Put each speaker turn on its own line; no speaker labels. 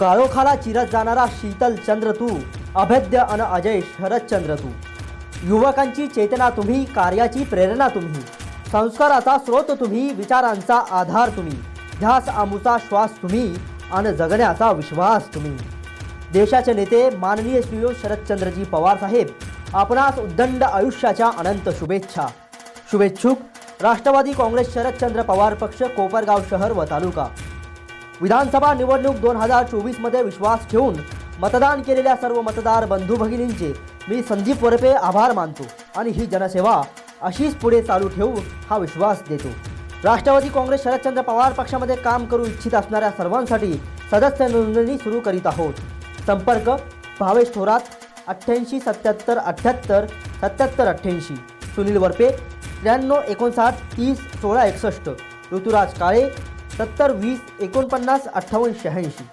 काळोखाला चिरत जाणारा शीतल चंद्र तू अभेद्य अन अजय शरदचंद्र तू. युवकांची चेतना तुम्ही कार्याची प्रेरणा तुम्ही. संस्काराचा स्रोत तुम्ही विचारांचा आधार तुम्ही. ध्यास आमूचा श्वास तुम्ही आणि जगण्याचा विश्वास तुम्ही. देशाचे नेते माननीय श्री शरदचंद्रजी पवार साहेब आपणास उद्दंड आयुष्याच्या अनंत शुभेच्छा. शुभेच्छुक राष्ट्रवादी काँग्रेस शरदचंद्र पवार पक्ष कोपरगाव शहर व तालुका. विधानसभा निवडणूक दोन हजार चोवीसमध्ये विश्वास ठेवून मतदान केलेल्या सर्व मतदार बंधू भगिनींचे मी संदीप वरपे आभार मानतो आणि ही जनसेवा अशीच पुढे चालू ठेवू हा विश्वास देतो. राष्ट्रवादी काँग्रेस शरदचंद्र पवार पक्षामध्ये काम करू इच्छित असणाऱ्या सर्वांसाठी सदस्य नोंदणी सुरू करीत आहोत. संपर्क भावेश थोरात अठ्ठ्याऐंशी सत्याहत्तर अठ्ठ्याहत्तर सत्याहत्तर अठ्ठ्याऐंशी. सुनील वरपे त्र्याण्णव एकोणसाठ तीस सोळा एकसष्ट. ऋतुराज काळे सत्तर वीस एकोणपन्नास अठ्ठावन्न शहाऐंशी.